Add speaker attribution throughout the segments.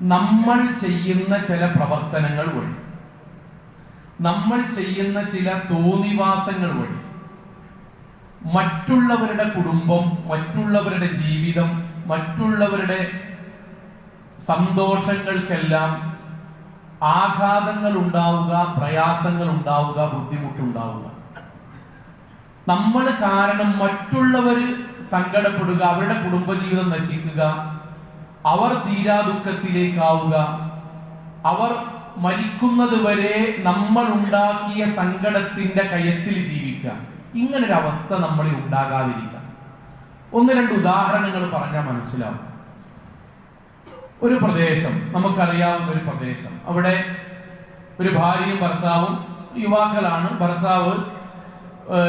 Speaker 1: നമ്മൾ ചെയ്യുന്ന ചില പ്രവർത്തനങ്ങൾ വഴി നമ്മൾ ചെയ്യുന്ന ചില തോന്നിവാസങ്ങൾ വഴി മറ്റുള്ളവരുടെ കുടുംബം മറ്റുള്ളവരുടെ ജീവിതം മറ്റുള്ളവരുടെ സന്തോഷങ്ങൾക്കെല്ലാം ആഘാതങ്ങൾ ഉണ്ടാവുക പ്രയാസങ്ങൾ ഉണ്ടാവുക ബുദ്ധിമുട്ടുണ്ടാവുക. നമ്മൾ കാരണം മറ്റുള്ളവർ സങ്കടപ്പെടുക അവരുടെ കുടുംബജീവിതം നശിക്കുക അവർ തീരാ ദുഃഖത്തിലേക്കാവുക അവർ മരിക്കുന്നത് വരെ നമ്മൾ ഉണ്ടാക്കിയ സങ്കടത്തിന്റെ കയത്തിൽ ജീവിക്കാം ഇങ്ങനൊരവസ്ഥ നമ്മളിൽ ഉണ്ടാകാതിരിക്കുക. ഒന്ന് രണ്ട് ഉദാഹരണങ്ങൾ പറഞ്ഞാൽ മനസ്സിലാവും. ഒരു പ്രദേശം നമുക്കറിയാവുന്ന ഒരു പ്രദേശം. അവിടെ ഒരു ഭാര്യയും ഭർത്താവും യുവാക്കളാണ്. ഭർത്താവ്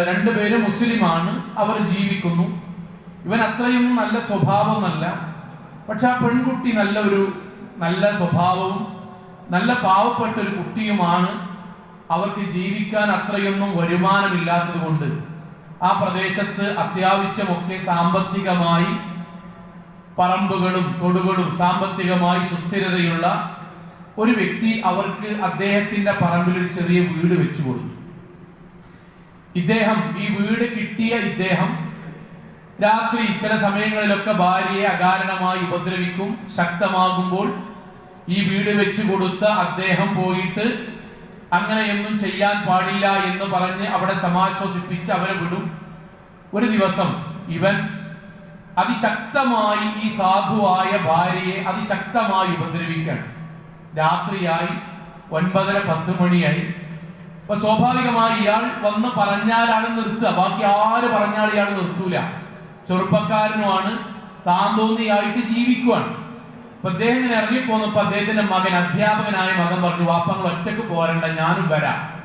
Speaker 1: രണ്ടുപേരും മുസ്ലിമാണ്. അവർ ജീവിക്കുന്നു. ഇവൻ അത്രയും നല്ല സ്വഭാവമൊന്നല്ല പക്ഷെ ആ പെൺകുട്ടി നല്ല ഒരു നല്ല സ്വഭാവവും നല്ല പാവപ്പെട്ട ഒരു കുട്ടിയുമാണ്. അവർക്ക് ജീവിക്കാൻ അത്രയൊന്നും വരുമാനമില്ലാത്തത് കൊണ്ട് ആ പ്രദേശത്ത് അത്യാവശ്യമൊക്കെ സാമ്പത്തികമായി പറമ്പുകളും തൊടുകളും സാമ്പത്തികമായി സുസ്ഥിരതയുള്ള ഒരു വ്യക്തി അവർക്ക് അദ്ദേഹത്തിന്റെ പറമ്പിൽ ഒരു ചെറിയ വീട് വെച്ചു കൊടുത്തു. ഇദ്ദേഹം ഈ വീട് കിട്ടിയ ഇദ്ദേഹം രാത്രി ചില സമയങ്ങളിലൊക്കെ ഭാര്യയെ അകാരണമായി ഉപദ്രവിക്കും ശക്തമാകുമ്പോൾ ഈ വീട് വെച്ചു കൊടുത്ത അദ്ദേഹം പോയിട്ട് അങ്ങനെയൊന്നും ചെയ്യാൻ പാടില്ല എന്ന് പറഞ്ഞ് അവിടെ സമാശ്വസിപ്പിച്ച് അവരെ വിടും. ഒരു ദിവസം ഇവൻ അതിശക്തമായി ഈ സാധുവായ ഭാര്യയെ അതിശക്തമായി ഉപദ്രവിക്കണം രാത്രിയായി ഒൻപതര പത്ത് മണിയായി. അപ്പൊ സ്വാഭാവികമായി ഇയാൾ വന്ന് പറഞ്ഞാലാണ് നിർത്തുക. ബാക്കി ആര് പറഞ്ഞാൽ ഇയാൾ നിർത്തൂല. ചെറുപ്പക്കാരനുമാണ്. താൻ തോന്നിയായിട്ട് ജീവിക്കുവാണ്. അപ്പൊ അദ്ദേഹം ഇങ്ങനെ ഇറങ്ങിപ്പോന്നപ്പോ അദ്ദേഹത്തിന്റെ മകൻ അധ്യാപകനായ മകൻ പറഞ്ഞു വാപ്പങ്ങൾ ഒറ്റയ്ക്ക് പോരണ്ട ഞാനും വരാം.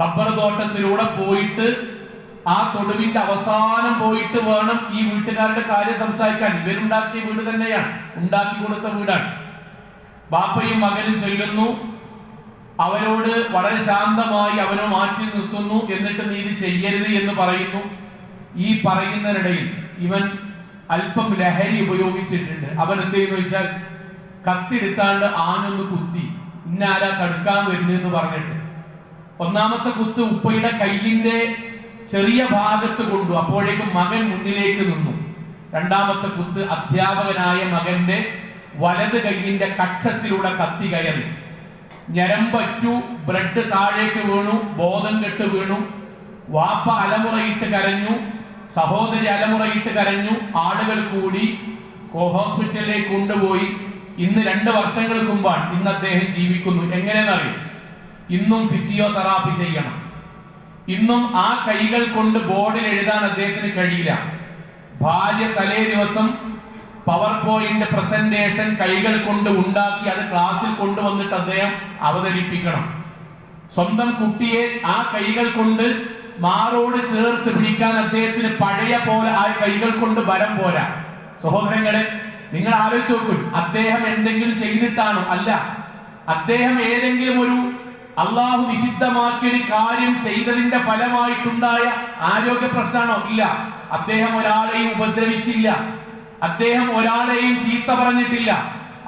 Speaker 1: റബ്ബർ തോട്ടത്തിലൂടെ പോയിട്ട് ആ തൊടുവിന്റെ അവസാനം പോയിട്ട് വേണം ഈ വീട്ടുകാരുടെ കാര്യം സംസാരിക്കാൻ. ഇവരുണ്ടാക്കിയ വീട് തന്നെയാണ് ഉണ്ടാക്കി കൊടുത്ത വീടാണ്. ബാപ്പയും മകനും ചെല്ലുന്നു. അവരോട് വളരെ ശാന്തമായി അവനെ മാറ്റി നിർത്തുന്നു. എന്നിട്ട് നീ ഇത് ചെയ്യരുത് എന്ന് പറയുന്നു. ഈ പറയുന്നതിനിടയിൽ ഇവൻ അല്പം ലഹരി ഉപയോഗിച്ചിട്ടുണ്ട്. അവൻ എന്ത് ചെയ്യുന്നു വെച്ചാൽ കത്തിടുത്താണ്ട് ആനൊന്ന് കുത്തി ഇന്നാരാ തടുക്കാൻ വരുന്നെന്ന് പറഞ്ഞിട്ട്. ഒന്നാമത്തെ കുത്ത് ഉപ്പയുടെ കയ്യിന്റെ ചെറിയ ഭാഗത്ത് കൊണ്ടു അപ്പോഴേക്കും മകൻ മുന്നിലേക്ക് നിന്നു. രണ്ടാമത്തെ കുത്ത് അധ്യാപകനായ മകന്റെ വലത് കൈയിന്റെ കക്ഷത്തിലൂടെ കത്തി കയറി. ഞരമ്പറ്റു ബ്ലഡ് താഴേക്ക് വീണു ബോധം കെട്ട് വീണു വാപ്പ അലമുറയിട്ട് കരഞ്ഞു സഹോദരി അലമുറയിട്ട് കരഞ്ഞു. ആളുകൾ കൂടി ഹോസ്പിറ്റലിലേക്ക് കൊണ്ടുപോയി. ഇന്ന് രണ്ട് വർഷങ്ങൾക്ക് മുമ്പാണ് ഇന്ന് അദ്ദേഹം ജീവിക്കുന്നു. എങ്ങനെയെന്നറിയും? ഇന്നും ഫിസിയോതെറാപ്പി ചെയ്യണം. ഇന്നും ആ കൈകൾ കൊണ്ട് ബോർഡിൽ എഴുതാൻ അദ്ദേഹത്തിന് കഴിയില്ല. ഭാര്യ തലേ ദിവസം പവർ പോയിന്റ് പ്രസന്റേഷൻ കൈകൾ കൊണ്ട് ഉണ്ടാക്കി അത് ക്ലാസ്സിൽ കൊണ്ടുവന്നിട്ട് അദ്ദേഹം അവതരിപ്പിക്കണം. സ്വന്തം കുട്ടിയെ ആ കൈകൾ കൊണ്ട് മാറോട് ചേർത്ത് പിടിക്കാൻ അദ്ദേഹത്തിന് പഴയ പോലെ ആ കൈകൾ കൊണ്ട് ബലം പോരാ. സഹോദരങ്ങളെ നിങ്ങൾ ആലോചിച്ച് നോക്കൂ. അദ്ദേഹം എന്തെങ്കിലും ചെയ്തിട്ടാണോ? അല്ല. അദ്ദേഹം ഏതെങ്കിലും ഒരു അള്ളാഹു നിഷിദ്ധമാക്കിയ ഒരു കാര്യം ചെയ്തതിന്റെ ഫലമായിട്ടുണ്ടായ ആരോഗ്യ പ്രശ്നമാണോ? ഇല്ല. അദ്ദേഹം ഒരാളെയും ഉപദ്രവിച്ചില്ല. അദ്ദേഹം ഒരാളെയും ചീത്ത പറഞ്ഞിട്ടില്ല.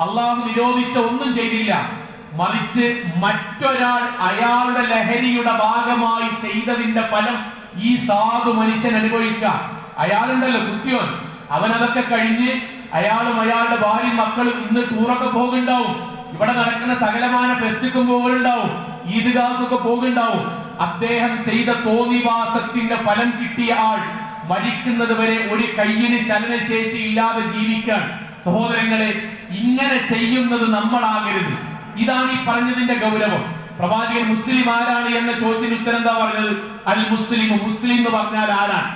Speaker 1: അള്ളാഹു നിരോധിച്ച ഒന്നും ചെയ്തില്ല. മറിച്ച് മറ്റൊരാൾ അയാളുടെ ലഹരിയുടെ ഭാഗമായി ചെയ്തതിന്റെ ഫലം ഈ സാധു മനുഷ്യൻ അനുഭവിക്കുക. അയാളുണ്ടല്ലോ കുത്തിയോൻ അവൻ അതൊക്കെ കഴിഞ്ഞ് അയാളും അയാളുടെ ഭാര്യയും മക്കളും ഇന്ന് ടൂറൊക്കെ പോകുന്നുണ്ടാവും. ഇവിടെ നടക്കുന്ന സകലമാന ഫെസ്റ്റിക്കും പോകുന്നുണ്ടാവും ഈദ്ഗാഹ്ക്കൊക്കെ പോകുന്നുണ്ടാവും. അദ്ദേഹം ചെയ്ത തോന്നിവാസത്തിന്റെ ഫലം കിട്ടിയ ആൾ മരിക്കുന്നത് വരെ ഒരു കയ്യിന് ചലനശേഷി ഇല്ലാതെ ജീവിക്കാൻ. സഹോദരങ്ങളെ ഇങ്ങനെ ചെയ്യുന്നത് നമ്മളാകരുത്. ഇതാണ് ഈ പറഞ്ഞതിന്റെ ഗൗരവം. പ്രവാചകൻ മുസ്ലിം ആരാണ് എന്ന ചോദ്യത്തിന് ഉത്തരം എന്താ പറഞ്ഞത്? അൽ മുസ്ലിം മുസ്ലിം എന്ന് പറഞ്ഞാൽ ആരാണ്?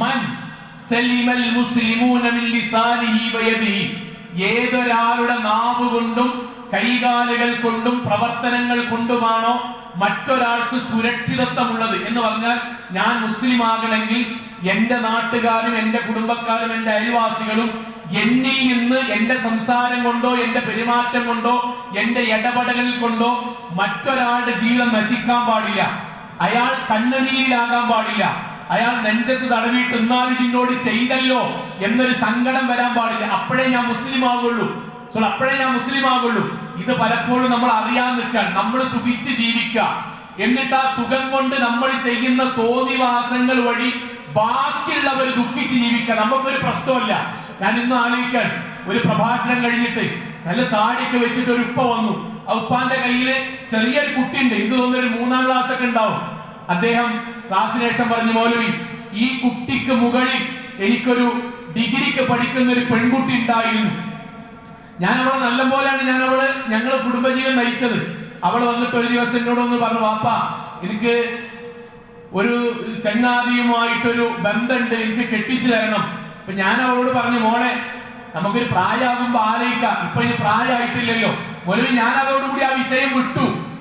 Speaker 1: മൻ സലിമൽ മുസ്ലിമൂന മിൻ ലിസാനിഹി വയദിഹി. ഏതൊരാളുടെ നാവ് കൊണ്ടും കൈകാലുകൾ കൊണ്ടും പ്രവർത്തനങ്ങൾ കൊണ്ടുമാണോ മറ്റൊരാൾക്ക് സുരക്ഷിതത്വമുള്ളത് എന്ന് പറഞ്ഞാൽ ഞാൻ മുസ്ലിം ആകണമെങ്കിൽ എന്റെ നാട്ടുകാരും എന്റെ കുടുംബക്കാരും എന്റെ അയൽവാസികളും എന്നിൽ നിന്ന് എന്റെ സംസാരം കൊണ്ടോ എന്റെ പെരുമാറ്റം കൊണ്ടോ എന്റെ ഇടപെടൽ കൊണ്ടോ മറ്റൊരാളുടെ ജീവിതം നശിക്കാൻ പാടില്ല. അയാൾ കണ്ണുനീരിലാകാൻ പാടില്ല. അയാൾ നെഞ്ചത്ത് തടവിയിട്ട് എന്നാലും ഇതിനോട് ചെയ്തല്ലോ എന്നൊരു സങ്കടം വരാൻ പാടില്ല. അപ്പോഴേ ഞാൻ മുസ്ലിം ആവുള്ളൂ സോ അപ്പോഴേ ഞാൻ മുസ്ലിം ആവുള്ളൂ ഇത് പലപ്പോഴും നമ്മൾ അറിയാൻ നിൽക്കാൻ നമ്മൾ സുഖിച്ച് ജീവിക്കുക. എന്നിട്ട് ആ സുഖം കൊണ്ട് നമ്മൾ ചെയ്യുന്ന തോന്നിവാസങ്ങൾ വഴി ബാക്കിയുള്ളവർ ദുഃഖിച്ച് ജീവിക്കുക. നമുക്കൊരു പ്രശ്നമല്ല ഞാൻ ഇന്ന് ആലോചിക്കാൻ ഒരു പ്രഭാഷണം കഴിഞ്ഞിട്ട് നല്ല താടിക്ക് വെച്ചിട്ട് ഒരു ഉപ്പ വന്നു. ആ ഉപ്പാന്റെ കയ്യിൽ ചെറിയൊരു കുട്ടിയുണ്ട്. എനിക്ക് തോന്നുന്നൊരു മൂന്നാം ക്ലാസ് ഒക്കെ ഉണ്ടാവും. അദ്ദേഹം ക്ലാസ്സിന് ശേഷം പറഞ്ഞു മൗലവി ഈ കുട്ടിക്ക് മുകളിൽ എനിക്കൊരു ഡിഗ്രിക്ക് പഠിക്കുന്ന ഒരു പെൺകുട്ടി ഉണ്ടായിരുന്നു. ഞാൻ അവളെ നല്ല പോലെയാണ് ഞാൻ അവൾ ഞങ്ങളെ കുടുംബജീവൻ നയിച്ചത്. അവൾ വന്നിട്ട് ഒരു ദിവസം എന്നോട് ഒന്ന് പറഞ്ഞു വാപ്പ എനിക്ക് ഒരു ചങ്ങാതിയുമായിട്ടൊരു ബന്ധമുണ്ട്. എനിക്ക് കെട്ടിച്ചു തരണം. അപ്പൊ ഞാൻ അവളോട് പറഞ്ഞു മോളെ നമുക്കൊരു പ്രായമാകുമ്പോ ആലോചിക്കാം. ഇപ്പൊ ഇനി പ്രായമായിട്ടില്ലല്ലോ. ഒരു ഞാൻ അവരോടുകൂടി ആ വിഷയം വിട്ടു.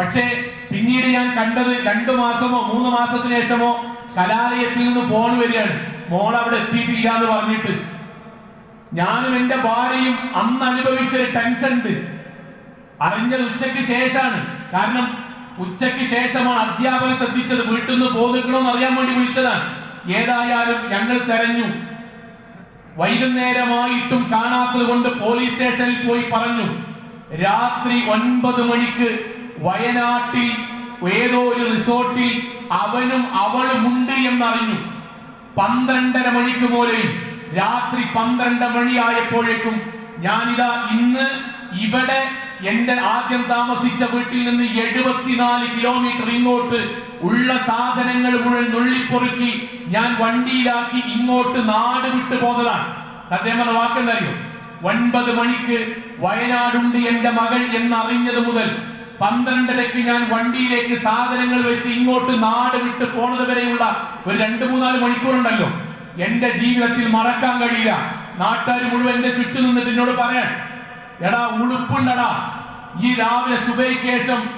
Speaker 1: പക്ഷേ പിന്നീട് ഞാൻ കണ്ടത് രണ്ടു മാസമോ മൂന്ന് മാസത്തിന് ശേഷമോ കലാലയത്തിൽ നിന്ന് ഫോൺ വരികയാണ്. മോൾ അവിടെ എത്തിയിട്ടില്ല എന്ന് പറഞ്ഞിട്ട്. ഞാനും എന്റെ ഭാര്യയും അന്ന് അനുഭവിച്ച ഒരു ടെൻഷൻ ഉണ്ട്. അറിഞ്ഞത് ഉച്ചയ്ക്ക് ശേഷമാണ്. കാരണം ഉച്ചയ്ക്ക് ശേഷമാണ് അധ്യാപകൻ ശ്രദ്ധിച്ചത്. വീട്ടിൽ നിന്ന് പോന്നിക്കണമെന്ന് അറിയാൻ വേണ്ടി വിളിച്ചതാണ്. ഏതായാലും ഞങ്ങൾ തെരഞ്ഞു. വൈകുന്നേരമായിട്ടും കാണാത്തത് കൊണ്ട് പോലീസ് സ്റ്റേഷനിൽ പോയി പറഞ്ഞു രാത്രി ഒൻപത് മണിക്ക് വയനാട്ടിൽ ഏതോ ഒരു റിസോർട്ടിൽ അവനും അവളും ഉണ്ട് എന്നറിഞ്ഞു. പന്ത്രണ്ടര മണിക്ക് പോലെയും രാത്രി പന്ത്രണ്ട് മണിയായപ്പോഴേക്കും ഞാനിതാ ഇന്ന് ഇവിടെ എന്റെ ആദ്യം താമസിച്ച വീട്ടിൽ നിന്ന് എഴുപത്തിനാല് കിലോമീറ്റർ ഇങ്ങോട്ട് ഉള്ള സാധനങ്ങൾ മുഴുവൻ നുള്ളിപ്പൊറുക്കി ഞാൻ വണ്ടിയിലാക്കി ഇങ്ങോട്ട് നാട് വിട്ടു പോന്നതാണ്. അദ്ദേഹം പറഞ്ഞ വാക്കെന്തറിയോ ഒൻപത് മണിക്ക് വയനാടുണ്ട് എന്റെ മകൾ എന്നറിഞ്ഞത് മുതൽ പന്ത്രണ്ടരയ്ക്ക് ഞാൻ വണ്ടിയിലേക്ക് സാധനങ്ങൾ വെച്ച് ഇങ്ങോട്ട് നാട് വിട്ട് പോണത് വരെയുള്ള ഒരു രണ്ട് മൂന്നാൽ മണിക്കൂറുണ്ടല്ലോ. എന്റെ ജീവിതത്തിൽ മറക്കാൻ കഴിയില്ല. നാട്ടുകാർ മുഴുവൻ എന്റെ ചുറ്റും നിന്നിട്ട് എന്നോട് പറയാൻ എടാ ഉളുപ്പുണ്ടടാ. ഈ രാവിലെ സുബൈക്ക് ശേഷം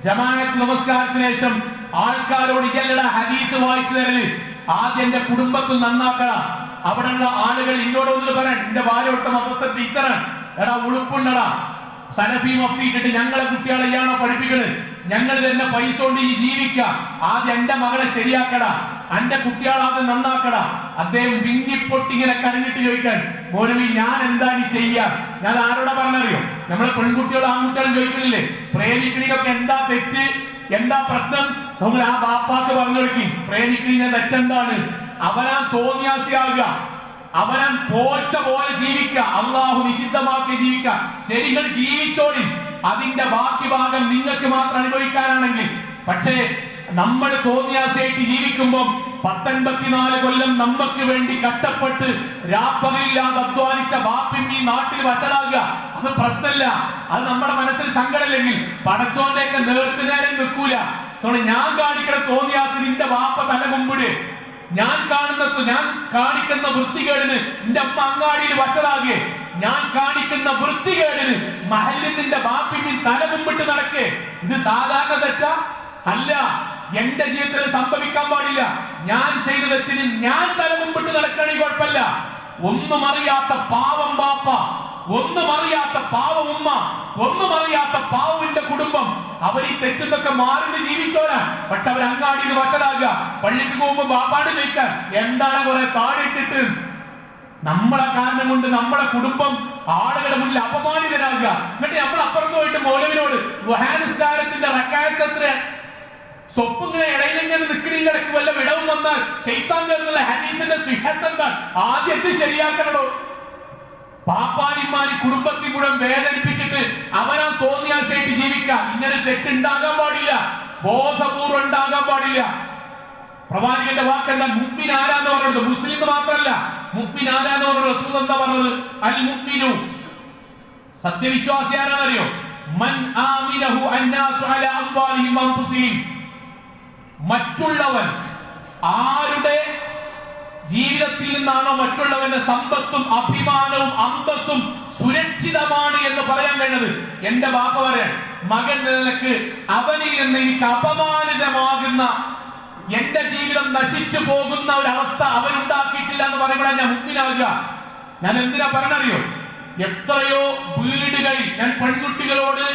Speaker 1: ജമാഅത്ത് നമസ്കാരത്തിന് ശേഷം ആൾക്കാരോട് ഇല്ലടാ ഹദീസ് വായിച്ചു തരൽ. ആദ്യം എന്റെ കുടുംബത്തിൽ നന്നാക്കടാ. അവിടെയുള്ള ആളുകൾ ഇന്നോട് ഒന്നിട്ട് പറയാൻ എന്റെ ഭാര്യ കൊടുത്ത മദ്രസ ടീച്ചറാണ്. എടാ ഉളുപ്പുണ്ടടാ. സലഫി മഫ്തി ഇട്ടിട്ട് ഞങ്ങളെ കുട്ടികളെ ഇയാണോ പഠിപ്പിക്കുന്നത് ഞങ്ങൾ തന്നെ പൈസ കൊണ്ട് ഈ ജീവിക്ക ആദ്യം എന്റെ മകളെ ശരിയാക്കടാ. എന്റെ കുട്ടികളാദ്യം നന്നാക്കടാ. അദ്ദേഹം വിങ്ങിപ്പൊട്ടിങ്ങനെ കരഞ്ഞിട്ട് ചോദിക്കാൻ മോനവി ഞാൻ എന്താണ് ചെയ്യാ? ഞാൻ ആരോടെ പറഞ്ഞറിയോ? നമ്മളെ പെൺകുട്ടികളും ആൺകുട്ടികളും ചോദിക്കുന്നില്ലേ? പ്രേമിക്കണിക്കൊക്കെ എന്താ തെറ്റ്? എന്താ പ്രശ്നം? സൗമ്യ ആ ബാപ്പാക്ക് പറഞ്ഞു കൊടുക്കും. പ്രേമിക്കണിന്റെ തെറ്റെന്താണ്? അവനാ തോന്നിയാസിയാകുക. അവനാൻ പോച്ച പോലെ ജീവിക്കുക. അള്ളാഹു നിഷിദ്ധമാക്കി ജീവിക്കുക. ശരികൾ ജീവിച്ചോളി. അതിന്റെ ബാക്കി ഭാഗം നിങ്ങൾക്ക് മാത്രം അനുഭവിക്കാനാണെങ്കിൽ പക്ഷേ നമ്മൾ തോന്നിയാസയായിട്ട് ജീവിക്കുമ്പോൾ പത്തൊൻപത്തിനാല് കൊല്ലം നമുക്ക് വേണ്ടി കഷ്ടപ്പെട്ട് രാപ്പകലില്ലാതെ അധ്വാനിച്ച ബാപ്പിന്റെ ഈ നാട്ടിൽ വശലാകുക അത് പ്രശ്നമല്ല. അത് നമ്മുടെ മനസ്സിൽ സങ്കടമില്ലെങ്കിൽ പടച്ചോന്റെയൊക്കെ നേർക്കുനേരം വെക്കൂല. സോണ ഞാൻ കാണിക്കണ തോന്നിയാസിന് നിന്റെ ബാപ്പ തല മുമ്പിട് ഞാൻ കാണുന്ന ഞാൻ കാണിക്കുന്ന വൃത്തികേടിന് എന്റെ അമ്മ അങ്ങാടിയിൽ വശലാകെ ഞാൻ കാണിക്കുന്ന വൃത്തികേടിന് മഹലിൽ നിന്റെ ബാപ്പിന്റെ തല മുമ്പിട്ട് നടക്കേ. ഇത് സാധാരണ തെറ്റ? അല്ല. എന്റെ ജീവിതത്തിൽ സംഭവിക്കാൻ പാടില്ല. ഞാൻ ചെയ്ത തെറ്റിന് ഞാൻ തല മുമ്പിട്ട് നടക്കുകയാണെങ്കിൽ കുഴപ്പമില്ല. ഒന്നും അറിയാത്ത പാവം ബാപ്പ ഒന്നും അറിയാത്ത പാവ ഉമ്മ ഒന്നും അറിയാത്ത പാവന്റെ കുടുംബം. അവർ ഈ തെറ്റുന്നൊക്കെ മാറിന് ജീവിച്ചോരാ പക്ഷെ അവർ അങ്ങാടിയിൽ വശലാകുക പള്ളിക്ക് പോകുമ്പോ ബാപ്പാട് ചോദിക്കാൻ എന്താണ് കുറെ താടിച്ചിട്ട് നമ്മളെ കാരണം കൊണ്ട് നമ്മളെ കുടുംബം ആളുകളുടെ മുന്നിൽ അപമാനിതരാകുക. എന്നിട്ട് നമ്മൾ അപ്പുറത്ത് പോയിട്ട് മൗലവിനോട് വുഹാനിസ്കാരത്തിന്റെ റക്കായത്ര സ്വപ്നങ്ങളെ ഇടയിലെങ്ങനെ നിൽക്കണില്ല ഇടയ്ക്ക് വല്ല വിടവും വന്നാൽ ശൈത്താൻ എന്നുള്ള ഹദീസിന്റെ സിഹത്ത് എന്താണ് ആദ്യത്തെ ശരിയാക്കണോ? പാപ്പാനിമാനി കുടുംബത്തിൽ മുഴുവൻ വേദനിപ്പിച്ചിട്ട് അവനാ തോന്നിയാശയായിട്ട് ജീവിക്കാം ഇങ്ങനെ തെറ്റുണ്ടാകാൻ പാടില്ല. ബോധപൂർവം ഉണ്ടാകാൻ പാടില്ല. പ്രവാചകന്റെ വാക്കല്ല മുക്മിൻ ആരാന്ന് പറഞ്ഞത്? മുസ്ലിം മാത്രമല്ല മുക്മിൻ ആരാന്ന് പറഞ്ഞത്? റസൂൽ എന്താ പറഞ്ഞത്? അൽ മുക്മിനു സത്യവിശ്വാസി ആരാന്നറിയോ? മൻ ആമിനഹു അന്നാസു അലാ അംവാലിഹിം അൻഫുസിഹിം മറ്റുള്ളവൻ ആരുടെ ജീവിതത്തിൽ നിന്നാണോ മറ്റുള്ളവന്റെ സമ്പത്തും അഭിമാനവും അന്തസ്സും സുരക്ഷിതമാണ് എന്ന് പറയാൻ കഴിഞ്ഞത്. എന്റെ ബാപ്പ പറയാൻ മകൻ നിലയ്ക്ക് അവനിൽ നിന്ന് എനിക്ക് അപമാനിതമാകുന്ന എന്റെ ജീവിതം നശിച്ചു പോകുന്ന ഒരു അവസ്ഥ അവനുണ്ടാക്കിയിട്ടില്ല എന്ന് പറയുമ്പോഴാണ് ഞാൻ മുമ്പിനാകുക ഞാൻ എന്തിനാ പറഞ്ഞറിയോ? എത്രയോ വീടുകളിൽ ഞാൻ പെൺകുട്ടികളോട്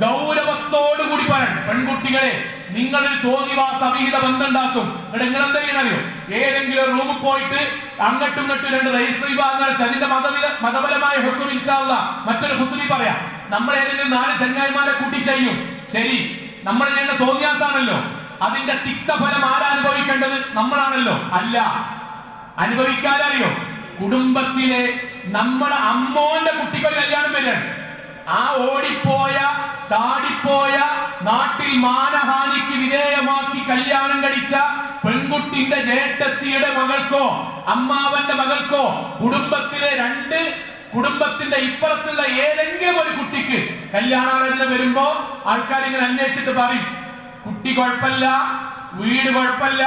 Speaker 1: ഗൗരവത്തോടുകൂടി കൂടി പറയണം. പെൺകുട്ടികളെ നിങ്ങളിൽ തോന്നിവാസ അവിഹിത ബന്ധം ഉണ്ടാക്കും എന്നിട്ട് നിങ്ങൾ എന്താ ചെയ്യണറിയോ ഏതെങ്കിലും റൂമിൽ പോയിട്ട് അങ്ങോട്ടും ഇങ്ങോട്ടും രണ്ട് രജിസ്ട്രി വിഭാഗങ്ങൾ അതിന്റെ മതവില മതപരമായ ഹുക്കും ഇൻഷാല്ല മറ്റൊരു ഹുത്തുബി പറയാം. നമ്മൾ ഏതെങ്കിലും നാല് ചെങ്ങായിമാരെ കൂട്ടി ചെയ്യും. ശരി. നമ്മൾ ചെയ്യുന്ന തോന്നിയാസാണല്ലോ. അതിന്റെ തിക്തഫലം ആരനുഭവിക്കേണ്ടത് നമ്മളാണല്ലോ. അല്ല. അനുഭവിക്കാനറിയോ? കുടുംബത്തിലെ നമ്മുടെ അമ്മോന്റെ കുട്ടികൾ കല്യാണം വരികയാണ്. ആ ഓടിപ്പോയ ചാടിപ്പോയ നാട്ടിൽ മാനഹാനിക്ക് വിധേയമാക്കി കല്യാണം കഴിച്ച പെൺകുട്ടിന്റെ ജേട്ടത്തിയുടെ മകൾക്കോ അമ്മാവന്റെ മകൾക്കോ കുടുംബത്തിലെ രണ്ട് കുടുംബത്തിന്റെ ഇപ്പുറത്തുള്ള ഏതെങ്കിലും ഒരു കുട്ടിക്ക് കല്യാണാലോചന വരുമ്പോ ആൾക്കാർ ഇങ്ങനെ അന്വേഷിച്ചിട്ട് പറയും കുട്ടി കുഴപ്പമില്ല വീട് കുഴപ്പമില്ല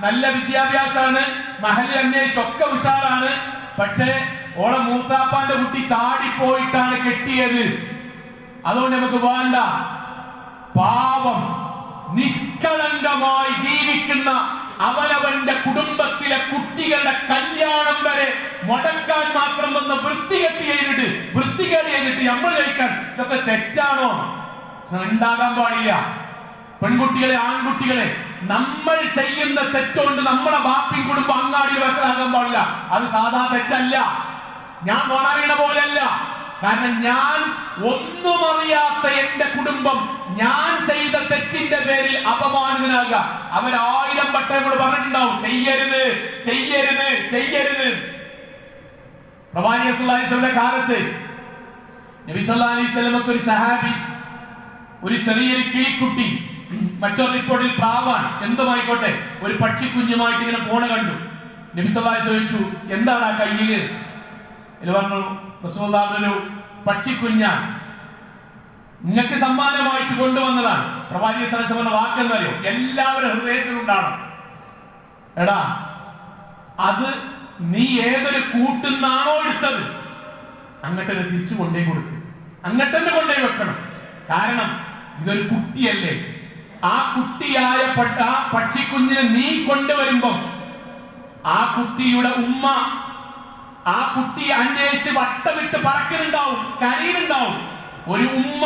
Speaker 1: നല്ല വിദ്യാഭ്യാസമാണ് മഹലി അന്വേഷിച്ചൊക്കെ ഉഷാറാണ് പക്ഷേ ഓളെ മൂത്താപ്പാന്റെ കുട്ടി ചാടിപ്പോയിട്ടാണ് കെട്ടിയത്. അതുകൊണ്ട് നമുക്ക് വേണ്ട. പാവം നിഷ്കളങ്കമായി ജീവിക്കുന്ന അവനവന്റെ കുടുംബത്തിലെ കുട്ടികളുടെ കല്യാണം വരെ മുടക്കാൻ മാത്രം വൃത്തി വൃത്തികെട്ട് ചെയ്തിട്ട് വൃത്തികേട് ചെയ്തിട്ട് നമ്മൾ കഴിക്കാൻ ഇതൊക്കെ തെറ്റാണോ? ഉണ്ടാകാൻ പാടില്ല. പെൺകുട്ടികളെ ആൺകുട്ടികളെ നമ്മൾ ചെയ്യുന്ന തെറ്റുകൊണ്ട് നമ്മളെ ബാപ്പി കുടുംബം അങ്ങാടിയിൽ വശലാകാൻ പാടില്ല. അത് സാധാ തെറ്റല്ല. ഞാൻ വളരണ പോലെയല്ല. കാരണം ഞാൻ ഒന്നും അറിയാത്ത എന്റെ കുടുംബം ഞാൻ ചെയ്ത തെറ്റിന്റെ പേരിൽ അപമാനിതനാകുക. അവരായിരം വട്ടങ്ങൾ പറഞ്ഞിട്ടുണ്ടാവും ചെയ്യരുത് ചെയ്യരുത് ചെയ്യരുത്. പ്രവാചക സല്ലല്ലാഹു അലൈഹി വസല്ലമയുടെ കാലത്ത് നബി സല്ലാ അലൈഹി സ്വലമക്ക് ഒരു സഹാബി ഒരു ചെറിയൊരു കിളിക്കുട്ടി മറ്റൊരു റിപ്പോർട്ടിൽ പ്രാവാൻ എന്തുമായിക്കോട്ടെ ഒരു പക്ഷിക്കുഞ്ഞുമായിട്ട് ഇങ്ങനെ പോണ കണ്ടു. നബി വസല്ലം ചോദിച്ചു എന്താണ് ആ കയ്യിൽ? ഇതിൽ പറഞ്ഞു റസൂലുള്ളാഹി പക്ഷിക്കുഞ്ഞ നിങ്ങൾക്ക് സമ്മാനമായിട്ട് കൊണ്ടുവന്നതാണ്. പ്രവാചക വാക്കെന്ന് വാക്കെന്നറിയോ എല്ലാവരും ഹൃദയത്തിലുണ്ടാണ് എടാ അത് നീ ഏതൊരു കൂട്ടുന്നാണോ എടുത്തത്? അങ്ങോട്ട് തിരിച്ചു കൊണ്ടേ കൊടുക്ക്. അങ്ങോട്ട് തന്നെ കൊണ്ടേ വെക്കണം. കാരണം ഇതൊരു കുട്ടിയല്ലേ. ആ കുട്ടിയായ പട്ട പക്ഷിക്കുഞ്ഞിനെ നീ കൊണ്ടുവരുമ്പം ആ കുട്ടിയുടെ ഉമ്മ ആ കുട്ടി അന്വേഷിച്ച് വട്ടമിട്ട് പറക്കലുണ്ടാവും കരയിലുണ്ടാവും ഒരു ഉമ്മ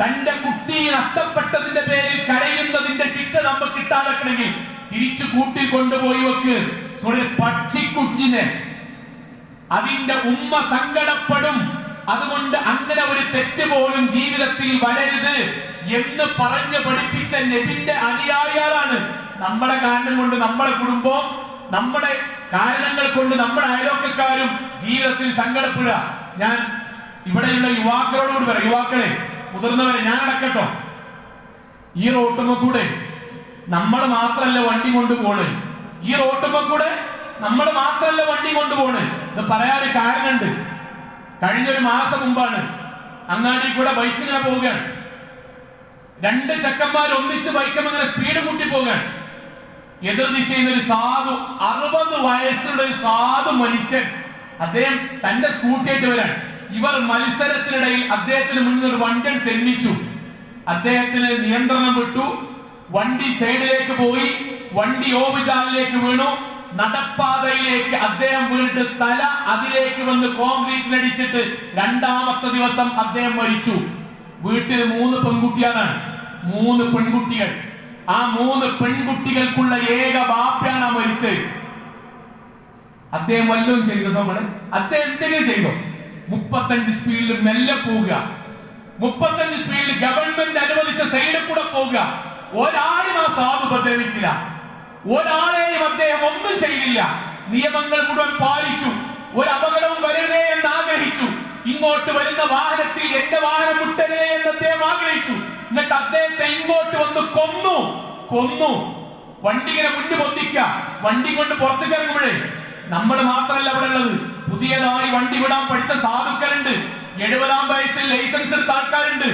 Speaker 1: തന്റെ കുട്ടി നഷ്ടപ്പെട്ടതിന്റെ പേരിൽ കരയുന്നതിന്റെ ശിക്ഷ നമുക്ക് കിട്ടാതെക്കണമെങ്കിൽ തിരിച്ചു കൂട്ടി കൊണ്ടുപോയി വെക്ക്. പക്ഷിക്കുഞ്ഞിനെ അതിന്റെ ഉമ്മ സങ്കടപ്പെടും. അതുകൊണ്ട് അങ്ങനെ ഒരു തെറ്റ് പോലും ജീവിതത്തിൽ വരരുത് എന്ന് പറഞ്ഞ് പഠിപ്പിച്ച നബിന്റെ അനുയായികളാണ്. നമ്മുടെ കാരണം കൊണ്ട് നമ്മുടെ കുടുംബം നമ്മുടെ കാരണങ്ങൾ കൊണ്ട് നമ്മുടെ അയലോക്കക്കാരും ജീവിതത്തിൽ സങ്കടപ്പെടുക. ഞാൻ ഇവിടെയുള്ള യുവാക്കളോട് കൂടി പറയാം. യുവാക്കളെ മുതിർന്നവരെ ഞാൻ അടക്കട്ടോ. ഈ റോട്ടുമ്മ കൂടെ നമ്മൾ മാത്രല്ല വണ്ടി കൊണ്ട് പോണ്. ഈ റോട്ടുമ്മ കൂടെ നമ്മൾ മാത്രല്ല വണ്ടി കൊണ്ട് പോണ്. ഇത് പറയാൻ കാരണമുണ്ട്. കഴിഞ്ഞൊരു മാസം മുമ്പാണ് അങ്ങാടി കൂടെ ബൈക്ക് ഇങ്ങനെ പോവുകയാണ്. രണ്ട് ചക്കന്മാർ ഒന്നിച്ച് ബൈക്കും ഇങ്ങനെ സ്പീഡ് കൂട്ടി പോവുകയാണ്. എതിർ ദിശയിൽ ഒരു സാധു അറുപത് വയസ്സുള്ള ഒരു സാധു മനുഷ്യൻ അദ്ദേഹം തന്റെ സ്കൂട്ടിയായിട്ട് വരാൻ. ഇവർ മത്സരത്തിനിടയിൽ അദ്ദേഹത്തിന് മുന്നിൽ ഒരു വണ്ടി തെന്നിച്ചു. അദ്ദേഹത്തിന് നിയന്ത്രണം വിട്ടു. വണ്ടി സൈഡിലേക്ക് പോയി. വണ്ടി ഓവിചാലിലേക്ക് വീണു. നടപ്പാതയിലേക്ക് അദ്ദേഹം വീണിട്ട് തല അതിലേക്ക് വന്ന് കോൺക്രീറ്റിൽ അടിച്ചിട്ട് രണ്ടാമത്തെ ദിവസം അദ്ദേഹം മരിച്ചു. വീട്ടിൽ മൂന്ന് പെൺകുട്ടിയാണ് മൂന്ന് പെൺകുട്ടികൾ. ആ മൂന്ന് പെൺകുട്ടികൾക്കുള്ള ഏക ബാപ്പയാണ് ആ മരിച്ചത്. അദ്ദേഹം വല്ലതും ചെയ്തു നമ്മൾ അദ്ദേഹം എന്തെങ്കിലും ചെയ്തോ? മുപ്പത്തഞ്ച് സ്പീഡിൽ മെല്ലെ പോവുക. മുപ്പത്തഞ്ച് സ്പീഡിൽ ഗവൺമെന്റ് അനുവദിച്ച സൈഡിൽ കൂടെ പോവുക. ഒരാളും ആ സാധു ഉപദ്രവിച്ചില്ല. ഒരാളെയും അദ്ദേഹം ഒന്നും ചെയ്തില്ല. നിയമങ്ങൾ മുഴുവൻ പാലിച്ചു. ഒരു അപകടവും വരരുതേ എന്ന് ആഗ്രഹിച്ചു. ഇങ്ങോട്ട് വരുന്ന വാഹനത്തിൽ എന്റെ വാഹനം മുട്ടരേ എന്ന് അദ്ദേഹം ആഗ്രഹിച്ചു. എന്നിട്ട് അദ്ദേഹത്തെ ഇങ്ങോട്ട് വന്ന് കൊന്നു. കൊന്നു. വണ്ടി ഇങ്ങനെ മുന്നിൽ പൊന്തിക്ക വണ്ടി കൊണ്ട് പുറത്തേക്ക് ഇറങ്ങുമ്പോഴേ നമ്മൾ മാത്രമല്ല അവിടെ ഉള്ളത്. പുതിയതായി വണ്ടി വിടാൻ പഠിച്ച സാധുക്കളുണ്ട്. എഴുപതാം വയസ്സിൽ ലൈസൻസ് എടുത്ത ആൾക്കാരുണ്ട്.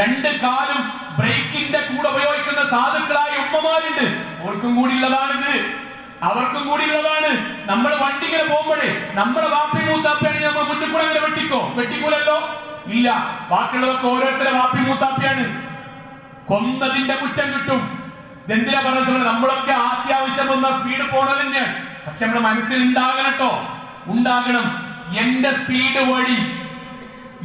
Speaker 1: രണ്ട് കാലും ബ്രേക്കിന്റെ കൂടെ ഉപയോഗിക്കുന്ന സാധുക്കളായ ഉമ്മമാരുണ്ട്. അവർക്കും കൂടി ഉള്ളതാണിത്. അവർക്കും കൂടി ഉള്ളതാണ് നമ്മൾ വണ്ടി ഇങ്ങനെ പോകുമ്പോഴേ നമ്മുടെ വാപ്പി മൂത്താപ്പിയാണ് നമ്മൾ മുന്നിൽ കൂടെ അങ്ങനെ വെട്ടിക്കോ? വെട്ടിക്കൂലല്ലോ? ഇല്ല. ബാക്കിയുള്ളതൊക്കെ ഓരോരുത്തരെ വാപ്പി മൂത്താപ്പിയാണ്. കൊന്നതിന്റെ കുറ്റം കിട്ടും. എന്തിനാ പറഞ്ഞ നമ്മളൊക്കെ അത്യാവശ്യം വന്ന സ്പീഡ് പോണത് പക്ഷെ നമ്മുടെ മനസ്സിൽ ഉണ്ടാകണം കേട്ടോ. ഉണ്ടാകണം. എന്റെ സ്പീഡ് വഴി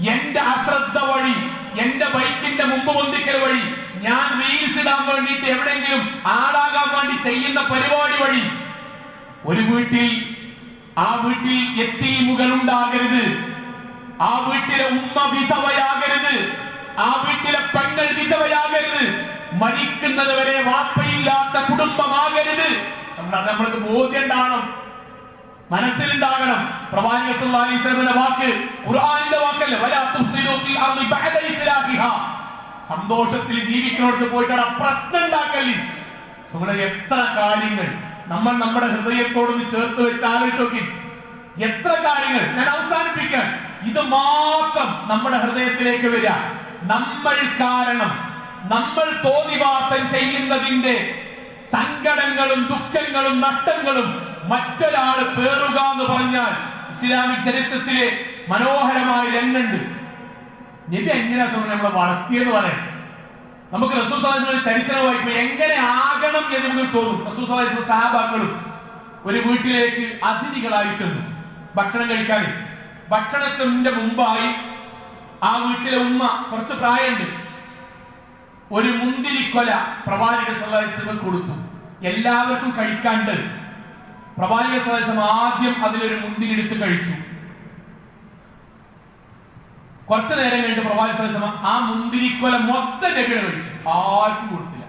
Speaker 1: എന്റെ അശ്രദ്ധ വഴി എന്റെ ബൈക്കിന്റെ മുമ്പ് പൊന്തിക്കൽ വഴി ഞാൻ റീൽസ് ഇടാൻ വേണ്ടിയിട്ട് എവിടെയെങ്കിലും ആളാകാൻ വേണ്ടി ചെയ്യുന്ന പരിപാടി വഴി ഒരു വീട്ടിൽ ആ വീട്ടിൽ എത്തീമുകൾ ഉണ്ടാകരുത് ആ വീട്ടിലെ ഉമ്മ വിധവയാകരുത്. ആ വീട്ടിലെ പെങ്ങൾ വിധവയാകരുത്. മരിക്കുന്നത് വരെ വാപ്പയില്ലാത്ത കുടുംബമാകരുത്. നമ്മൾക്ക് ബോധ്യം ഉണ്ടാവണം. മനസ്സിലുണ്ടാകണം. പ്രവാചക അലൈഹി വാക്ക് ഖുർആനിന്റെ വാക്കല്ലേ? വലാ തുഫ്സിദു ഫിൽ അർളി ബഅദ ഇസ്ലാഹിഹാ. സന്തോഷത്തിൽ ജീവിക്കുന്നിടത്ത് പോയിട്ടാണ് പ്രശ്നം ഉണ്ടാക്കല്ലേ സുഹൃത്ത് എത്ര കാര്യങ്ങൾ നമ്മൾ നമ്മുടെ ഹൃദയത്തോട് ചേർത്ത് വെച്ച് ആലോചിച്ച് നോക്കി. എത്ര കാര്യങ്ങൾ ഞാൻ അവസാനിപ്പിക്കാൻ ഇത് മാത്രം നമ്മുടെ ഹൃദയത്തിലേക്ക് വരിക. നമ്മൾ കാരണം നമ്മൾ തോന്നിവാസം ചെയ്യുന്നതിന്റെ സങ്കടങ്ങളും ദുഃഖങ്ങളും നഷ്ടങ്ങളും മറ്റൊരാൾ പേറുക എന്ന് പറഞ്ഞാൽ ഇസ്ലാമിക് ചരിത്രത്തിലെ മനോഹരമായ രംഗുണ്ട് നബി എങ്ങനെയാ സുഹൃത്ത് നമ്മളെ വളർത്തിയെന്ന് പറയാം. നമുക്ക് റസൂസ് ചരിത്രം വായിക്കുമ്പോൾ എങ്ങനെ ആകണം എന്ന് നമുക്ക് തോന്നും. റസൂസ് സഹാബാക്കളും ഒരു വീട്ടിലേക്ക് അതിഥികളായി ചെന്നു. ഭക്ഷണം കഴിക്കാൻ. ഭക്ഷണത്തിന്റെ മുമ്പായി ആ വീട്ടിലെ ഉമ്മ കുറച്ച് പ്രായമുണ്ട്. ഒരു മുന്തിരി മുന്തിരിക്കൊല പ്രവാചക സല്ലാസ്ലം കൊടുത്തു. എല്ലാവർക്കും കഴിക്കാണ്ട് പ്രവാചക സല്ലാസ്ലം ആദ്യം അതിലൊരു മുന്തിരി എടുത്ത് കഴിച്ചു. കുറച്ചു നേരം കഴിഞ്ഞിട്ട് പ്രവാചക ആ മുന്തിരിക്കൊല മൊത്തം നബിയുടെ കഴിച്ചു ആർക്കും കൊടുത്തില്ല.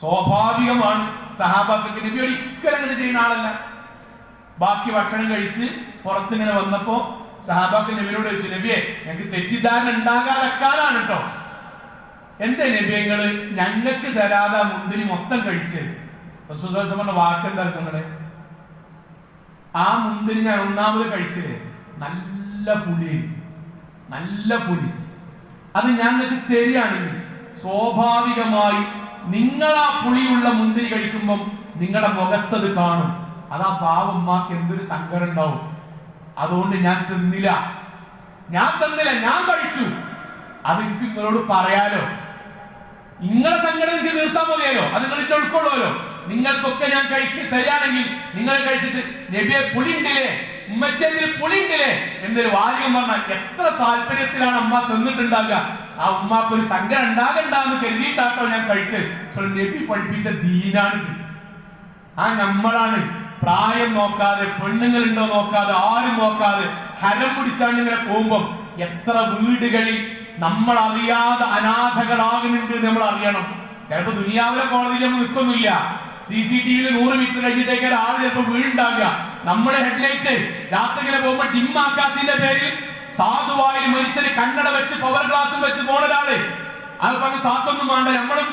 Speaker 1: സ്വാഭാവികമാണ് സഹാബാക്കൾക്ക് നബി ഒരിക്കലും അങ്ങനെ ചെയ്യുന്ന ആളല്ല. ബാക്കി ഭക്ഷണം കഴിച്ച് പുറത്തിങ്ങനെ വന്നപ്പോ സഹാബാക്കൾ നബിയോട് ചോദിച്ചു നബിയെ ഞങ്ങൾക്ക് തെറ്റിദ്ധാരണ ഉണ്ടാകാതെക്കാനാണ് കേട്ടോ എന്തേ നബിയങ്ങൾ ഞങ്ങൾക്ക് തരാതെ മുന്തിരി മൊത്തം കഴിച്ചത് റസൂദാസം പറഞ്ഞ വാക്ക് എന്താ ചൊല്ലേ ആ മുന്തിരി ഞാൻ ഒന്നാമത് കഴിച്ചത് നല്ല പുളി നല്ല പുലി. അത് ഞങ്ങൾക്ക് തരികയാണെങ്കിൽ സ്വാഭാവികമായി നിങ്ങൾ ആ പുളിയുള്ള മുന്തിരി കഴിക്കുമ്പം നിങ്ങളുടെ മുഖത്തത് കാണും. അതാ പാവമ്മക്ക് എന്തൊരു സങ്കടം ഉണ്ടാവും. അതുകൊണ്ട് ഞാൻ തിന്നില്ല. ഞാൻ തന്നില്ല ഞാൻ കഴിച്ചു. അത് എനിക്ക് നിങ്ങളോട് പറയാലോ. നിങ്ങളെ സങ്കടം എനിക്ക് തീർത്താൻ മതിയല്ലോ. അത് നിങ്ങൾ ഉൾക്കൊള്ളുമല്ലോ നിങ്ങൾക്കൊക്കെ ഞാൻ കഴിക്ക് തരികയാണെങ്കിൽ നിങ്ങൾ കഴിച്ചിട്ട് നബിയെ പുളിണ്ടില്ലേ ഉമ്മച്ചെന്തിൽ പുളിയുണ്ടല്ലേ എന്നൊരു വാചകം പറഞ്ഞാൽ എത്ര താല്പര്യത്തിലാണ് അമ്മ തിന്നിട്ടുണ്ടാകുക ആ ഉമ്മാക്ക് ഒരു സങ്കടം ഉണ്ടാകണ്ടെന്ന് കരുതിയിട്ടാട്ടോ ഞാൻ കഴിച്ചത്. പക്ഷേ നബി പഠിപ്പിച്ച ദീനാണിത്. ആ നമ്മളാണ് പ്രായം നോക്കാതെ പെണ്ണുങ്ങളുണ്ടോ നോക്കാതെ ആരും നോക്കാതെ ഹരം പിടിച്ചാണ്ട് ഇങ്ങനെ പോകുമ്പോൾ എത്ര വീടുകളിൽ നമ്മൾ അറിയാതെ അനാഥകളാകുന്നുണ്ട് നമ്മൾ അറിയണം ചിലപ്പോ ദുനിയാവിലെ കോളേജിൽ നമ്മൾ നിൽക്കൊന്നുമില്ല സി സി ടി വിയിൽ നൂറ് മീറ്റർ കഴിഞ്ഞിട്ടേക്ക് ആൾ ചിലപ്പോൾ വീടുണ്ടാവുക. നമ്മുടെ ഹെഡ്ലൈറ്റ് രാത്രികളെ പോകുമ്പോൾ ഡിമ്മാക്കാത്തിന്റെ പേരിൽ സാധുവായ മനുഷ്യന് കണ്ണട വെച്ച് പവർ ഗ്ലാസും വെച്ച് പോണ ഒരാൾ. അത് പറഞ്ഞ് താത്തൊന്നും വേണ്ട നമ്മളും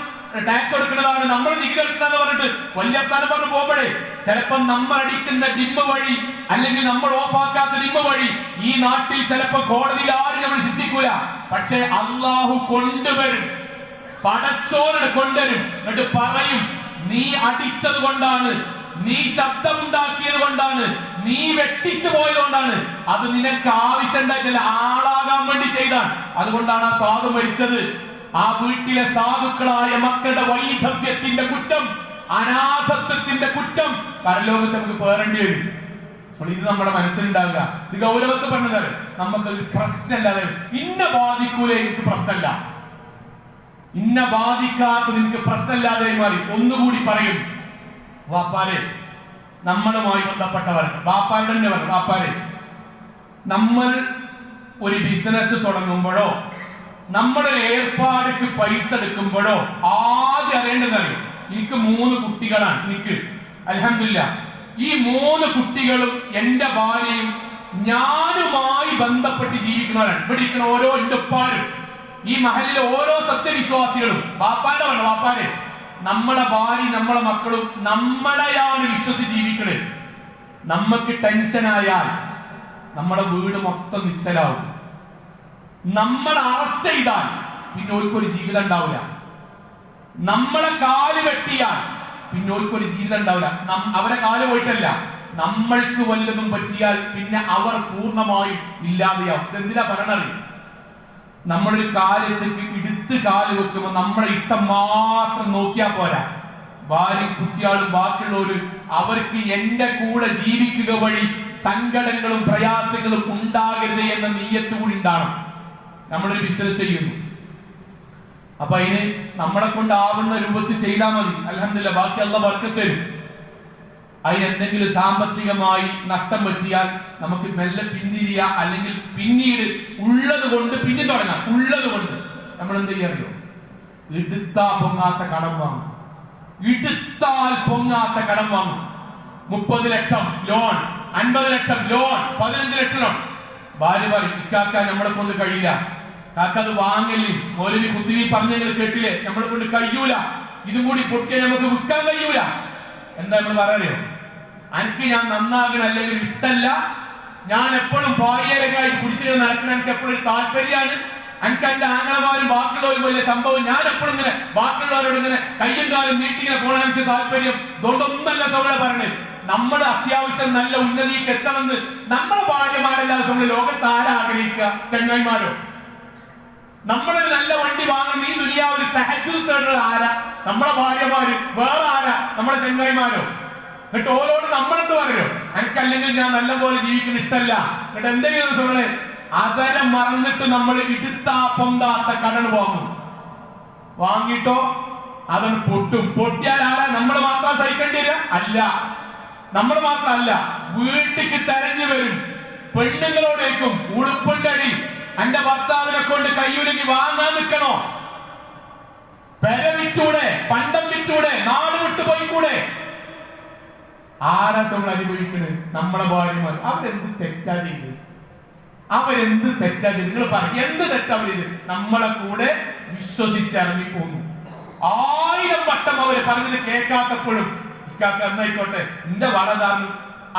Speaker 1: ടാക്സ് എടുക്കുന്നതാണ് നമ്മൾ നികുതി എടുക്കുന്നതെന്ന് പറഞ്ഞിട്ട് വലിയ സ്ഥാനം പറഞ്ഞു പോകുമ്പോഴേ ചിലപ്പോൾ നമ്മൾ അടിക്കുന്ന ഡിമ്മ വഴി അല്ലെങ്കിൽ നമ്മൾ ഓഫാക്കാത്ത ഡിമ്മ വഴി ഈ നാട്ടിൽ ചിലപ്പോൾ കോടതിയിൽ ആരും നമ്മൾ ശിക്ഷിക്കൂല. പക്ഷേ അള്ളാഹു കൊണ്ടുവരും. പടച്ചോരുടെ കൊണ്ടുവരും. എന്നിട്ട് പറയും നീ അടിച്ചത് കൊണ്ടാണ്. നീ ശബ്ദമുണ്ടാക്കിയത് കൊണ്ടാണ് നീ വെട്ടിച്ചു പോയത് കൊണ്ടാണ്. അത് നിനക്ക് ആവശ്യം ഉണ്ടായിട്ടില്ല ആളാകാൻ വേണ്ടി ചെയ്താണ്. അതുകൊണ്ടാണ് ആ സാധു മരിച്ചത്. ആ വീട്ടിലെ സാധുക്കളായ മക്കളുടെ വൈധവ്യത്തിന്റെ കുറ്റം അനാഥത്വത്തിന്റെ കുറ്റം പരലോകത്ത് നമുക്ക് പേറേണ്ടി വരും. ഇത് നമ്മുടെ മനസ്സിലുണ്ടാവുക. ഇത് ഗൗരവത്തെ പറഞ്ഞത് നമുക്ക് പ്രശ്നമല്ലാതെ ഇന്ന ബാധിക്കൂലേ എനിക്ക് പ്രശ്നമല്ല. ഇന്ന ബാധിക്കാത്തത് എനിക്ക് പ്രശ്നമില്ലാതെ മാറി ഒന്നുകൂടി പറയും. വാപ്പാരെ നമ്മളുമായി ബന്ധപ്പെട്ടവർ വാപ്പാരുടെ തന്നെ പറഞ്ഞു വാപ്പാരെ നമ്മൾ ഒരു ബിസിനസ് തുടങ്ങുമ്പോഴോ നമ്മളൊരു ഏർപ്പാടിക്ക് പൈസ എടുക്കുമ്പോഴോ ആദ്യം അറിയേണ്ടത് അറിയും? എനിക്ക് മൂന്ന് കുട്ടികളാണ് എനിക്ക് അലഹമില്ല ഈ മൂന്ന് കുട്ടികളും എന്റെ ഭാര്യയും ഞാനുമായി ബന്ധപ്പെട്ട് ജീവിക്കുന്നവരാണ്. ഇവിടെ ഇരിക്കുന്ന ഓരോ എന്റെ ഉപ്പാരും ഈ മഹലിലെ ഓരോ സത്യവിശ്വാസികളും വാപ്പാന്റെ വേണം ബാപ്പാരെ നമ്മളെ ഭാര്യ നമ്മളെ മക്കളും നമ്മളെയാണ് വിശ്വസിച്ച് ജീവിക്കണേ. നമുക്ക് ടെൻഷനായാൽ നമ്മളെ വീട് മൊത്തം നിശ്ചലാവും. നമ്മളെ അവസ്ഥ ഇതാൽ പിന്നെ ഒരു ജീവിതം ഉണ്ടാവില്ല. നമ്മളെ കാൽ വെട്ടിയാൽ പിന്നെ ഒരു ജീവിതം ഉണ്ടാവില്ല. അവരെ കാൽ പോയിട്ടല്ല. നമ്മൾക്ക് വല്ലതും പറ്റിയാൽ പിന്നെ അവർ പൂർണമായും ഇല്ലാതെയാവും. ഇതെന്തിനാ പറയണത്? നമ്മളൊരു കാര്യത്തേക്ക് എടുത്ത് കാൽ വെക്കുമ്പോൾ നമ്മളെ ഇഷ്ടം മാത്രം നോക്കിയാ പോരാ. ഭാര്യ കുട്ടികളും ബാക്കിയുള്ളവര് അവർക്ക് എന്റെ കൂടെ ജീവിക്കുക വഴി സങ്കടങ്ങളും പ്രയാസങ്ങളും ഉണ്ടാകരുത് എന്ന നീയത്ത് കൂടി ഉണ്ടാകണം നമ്മളൊരു ബിസിനസ് ചെയ്യുന്നു. അപ്പൊ അതിന് നമ്മളെ കൊണ്ടാവുന്ന രൂപത്തിൽ ചെയ്താൽ മതി. അലഹമില്ല ബാക്കി അല്ല വർക്കത്തരും അതിന് എന്തെങ്കിലും സാമ്പത്തികമായി നഷ്ടം പറ്റിയാൽ നമുക്ക് മെല്ലെ പിന്തിരിയ അല്ലെങ്കിൽ പിന്നീട് ഉള്ളത് കൊണ്ട് പിന്നെ തുടങ്ങാം. ഉള്ളത് കൊണ്ട്. നമ്മൾ എന്ത് ചെയ്യാറിയോ എടുത്താ പൊങ്ങാത്ത കടം വാങ്ങും. ഇടുത്താൽ പൊങ്ങാത്ത കടം വാങ്ങും. മുപ്പത് ലക്ഷം ലോൺ അൻപത് ലക്ഷം ലോൺ പതിനഞ്ച് ലക്ഷം ഭാര്യ പറയും ഇക്കാക്ക നമ്മളെ കൊണ്ട് കഴിയില്ല. കാക്ക അത് വാങ്ങല്ലേ മൗലവി കുത്തിവി പറഞ്ഞെങ്കിൽ കേട്ടില്ലേ? നമ്മളെ കൊണ്ട് കഴിയൂല. ഇതും കൂടി പൊട്ടിയാൽ നമുക്ക് വിൽക്കാൻ കഴിയൂല. എന്താ നമ്മൾ പറയാറിയോ എനിക്ക് ഞാൻ നന്നാകണം അല്ലെങ്കിൽ ഇഷ്ടമല്ല ഞാൻ എപ്പോഴും പായേരക്കായിട്ട് കുടിച്ചിട്ട് നടക്കണം. എനിക്ക് എപ്പോഴും താല്പര്യമാണ്. എനിക്ക് എന്റെ ആങ്ങളമാരും ബാക്കിയുള്ളവരും വലിയ സംഭവം. ഞാൻ എപ്പോഴും ഇങ്ങനെ ബാക്കിയുള്ളവരോട് ഇങ്ങനെ കയ്യും കാലും നീട്ടിങ്ങനെ പോകണം എനിക്ക് താല്പര്യം. ഇതുകൊണ്ടൊന്നല്ല സൗളെ പറയണേ. നമ്മുടെ അത്യാവശ്യം നല്ല ഉന്നതിക്ക് എത്തണമെന്ന് നമ്മുടെ ഭാര്യമാരല്ലാതെ സൗളെ ലോകത്ത് ആരാ ആഗ്രഹിക്കുക? ചെങ്ങായിമാരോ? നമ്മളൊരു നല്ല വണ്ടി വാങ്ങുന്ന ഈ ദുനിയാവിൽ തേടുന്നത് ആരാ? നമ്മുടെ ഭാര്യമാര്. വേറെ ആരാ? നമ്മുടെ ചെങ്ങായിമാരോ? എന്നിട്ട് ഓരോട് നമ്മളെന്ത് പറയും. എനിക്കല്ലെങ്കിൽ ഞാൻ നല്ലപോലെ ജീവിക്കുന്ന ഇഷ്ടമല്ല എന്നിട്ട് എന്തെങ്കിലും സുഹൃത്തെ അതനെ മറന്നിട്ട് നമ്മൾ ഇടുത്താ പൊന്താത്ത കടൽ വാങ്ങും. വാങ്ങിയിട്ടോ? അവൻ പൊട്ടും. പൊട്ടിയാൽ ആരാ? നമ്മൾ മാത്രം സഹിക്കേണ്ടി വരിക? അല്ല. നമ്മൾ മാത്രമല്ല വീട്ടിക്ക് തെരഞ്ഞു വരും. പെണ്ണുങ്ങളോടേക്കും ഉടുപ്പിന്റെ അടി. എന്റെ ഭർത്താവിനെ കൊണ്ട് കയ്യുരുങ്ങി വാങ്ങാൻ നിൽക്കണോ? പെര വിറ്റൂടെ പണ്ടം വിറ്റൂടെ നാട് വിട്ടു പോയിക്കൂടെ ആരാ നമ്മൾ അനുഭവിക്കുന്നത് നമ്മളെ ഭാര്യമാർ അവരെന്ത് തെറ്റാ ചെയ്ത്? അവരെന്ത് തെറ്റാ ചെയ്ത്? നിങ്ങൾ പറയും എന്ത് തെറ്റാ ചെയ്ത്? നമ്മളെ കൂടെ വിശ്വസിച്ച് ഇറങ്ങി പോന്നു ആയിരം വട്ടം അവർ പറഞ്ഞത് കേൾക്കാത്തപ്പോഴും ഇക്കാക്ക എന്നായിക്കോട്ടെ എന്റെ വളതാണ്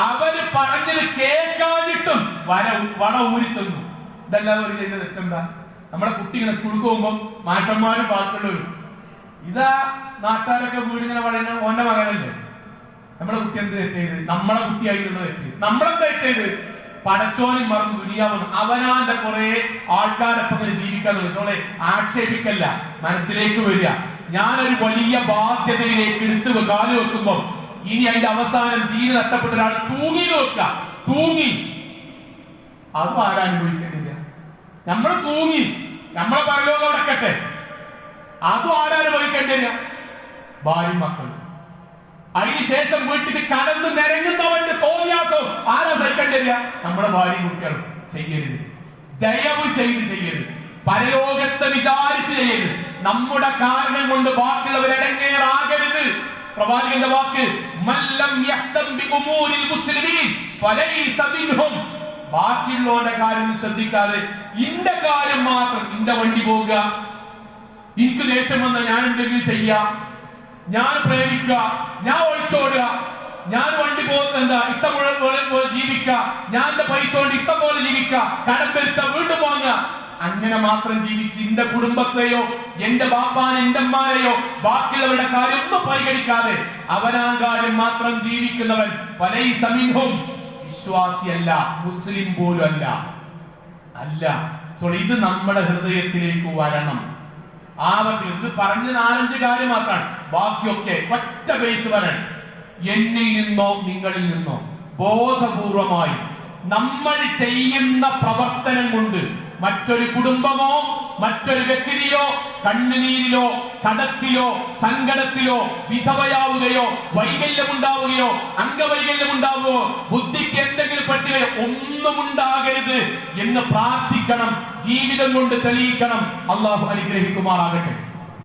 Speaker 1: അവർ പറഞ്ഞത് കേൾക്കാതിട്ടും വര വള ഊരിത്തുന്നു ഇതെല്ലാം അവർ ചെയ്യുന്ന തെറ്റെന്താ? നമ്മളെ കുട്ടികളെ സ്കൂൾ പോകുമ്പോൾ മാഷന്മാരും ബാക്കിയുള്ളവരും ഇതാ നാട്ടാരൊക്കെ വീടിങ്ങനെ പറയുന്ന ഓന്റെ മകനല്ലേ? നമ്മളെ കുട്ടി എന്ത് തെറ്റ് നമ്മളെ കുട്ടിയായി തെറ്റ്. നമ്മളെന്ത് തെറ്റ് ചെയ്ത് മറന്ന് ദുനിയാവുന്നു അവനാന്റെ കുറെ ആൾക്കാരൊപ്പം ജീവിക്കാൻ സോളെ ആക്ഷേപിക്കല്ല. മനസ്സിലേക്ക് വരിക. ഞാനൊരു വലിയ ബാധ്യതയിലേക്ക് എടുത്ത് കാൽ വെക്കുമ്പോൾ ഇനി അതിന്റെ അവസാനം തീരെ നഷ്ടപ്പെട്ട ഒരാൾ തൂങ്ങി വെക്ക തൂങ്ങി. അതും ആരാനുഭവിക്കേണ്ടില്ല നമ്മൾ തൂങ്ങി. നമ്മളെ പരലോകം അടക്കട്ടെ അതും ആരാനുഭവിക്കേണ്ടില്ല ഭാര്യ മക്കളും. അതിനുശേഷം വീട്ടിൽ കടന്നു നിരങ്ങുന്നവന്റെ തോന്നിയാസം ആരാ സഹിക്കേണ്ടില്ല നമ്മളെ ഭാര്യ കുട്ടികളും ചെയ്യരുത്. ദയവ് ചെയ്ത് ചെയ്യരുത്. പരലോകത്തെ വിചാരിച്ച് ചെയ്യരുത്. നമ്മുടെ കാരണം കൊണ്ട് ബാക്കിയുള്ളവർ ഇടങ്ങേറാകരുത്. പ്രവാചകന്റെ വാക്ക് മല്ലം യഹ്തം ബി ഉമൂരിൽ മുസ്ലിമീൻ ഫലൈസ മിൻഹും. ബാക്കിയുള്ളവരുടെ കാര്യം ശ്രദ്ധിക്കാതെ ഇന്റെ കാര്യം മാത്രം ഇന്റെ വണ്ടി പോവുക. എനിക്ക് ദേഷ്യം വന്ന ഞാൻ എന്തെങ്കിലും ചെയ്യാം. ഞാൻ പ്രേമിക്കുക ഞാൻ ഒളിച്ചോടുക ഞാൻ വണ്ടി പോകുന്ന എന്താ? ഇഷ്ടം പോലെ പോലെ ജീവിക്കുക ഞാൻ എന്റെ പൈസ കൊണ്ട് ഇഷ്ടം പോലെ ജീവിക്കുക കടം വീണ്ടും വാങ്ങുക. അങ്ങനെ മാത്രം ജീവിച്ച് എന്റെ കുടുംബത്തെയോ എന്റെ ബാപ്പാൻ എന്റെ അമ്മാരെയോ ബാക്കിയുള്ളവരുടെ കാര്യം ഒന്നും പരിഗണിക്കാതെ അവനാ കാര്യം മാത്രം ജീവിക്കുന്നവൻ പലൈ സമീപം വിശ്വാസിയല്ല മുസ്ലിം പോലും അല്ല. അല്ല സോ ഇത് നമ്മുടെ ഹൃദയത്തിലേക്ക് വരണം. ആവത്തിൽ ഇത് പറഞ്ഞ നാലഞ്ച് കാര്യം മാത്രമാണ്. ബാക്കിയൊക്കെ പറ്റ ബേസ് വരൻ എന്നിൽ നിന്നോ നിങ്ങളിൽ നിന്നോ. ബോധപൂർവമായി നമ്മൾ ചെയ്യുന്ന പ്രവർത്തനം കൊണ്ട് മറ്റൊരു കുടുംബമോ മറ്റൊരു വ്യക്തിയോ കണ്ണുനീരിലോ കടത്തിലോ സങ്കടത്തിലോ വിധവയാവുകയോ വൈകല്യമുണ്ടാവുകയോ അംഗവൈകല്യമുണ്ടാവുകയോ ബുദ്ധിക്ക് എന്തെങ്കിലും പറ്റുകയോ ഒന്നും ഉണ്ടാകരുത് എന്ന് പ്രാർത്ഥിക്കണം ജീവിതം കൊണ്ട് തെളിയിക്കണം. അള്ളാഹു അനുഗ്രഹിക്കുമാറാകട്ടെ.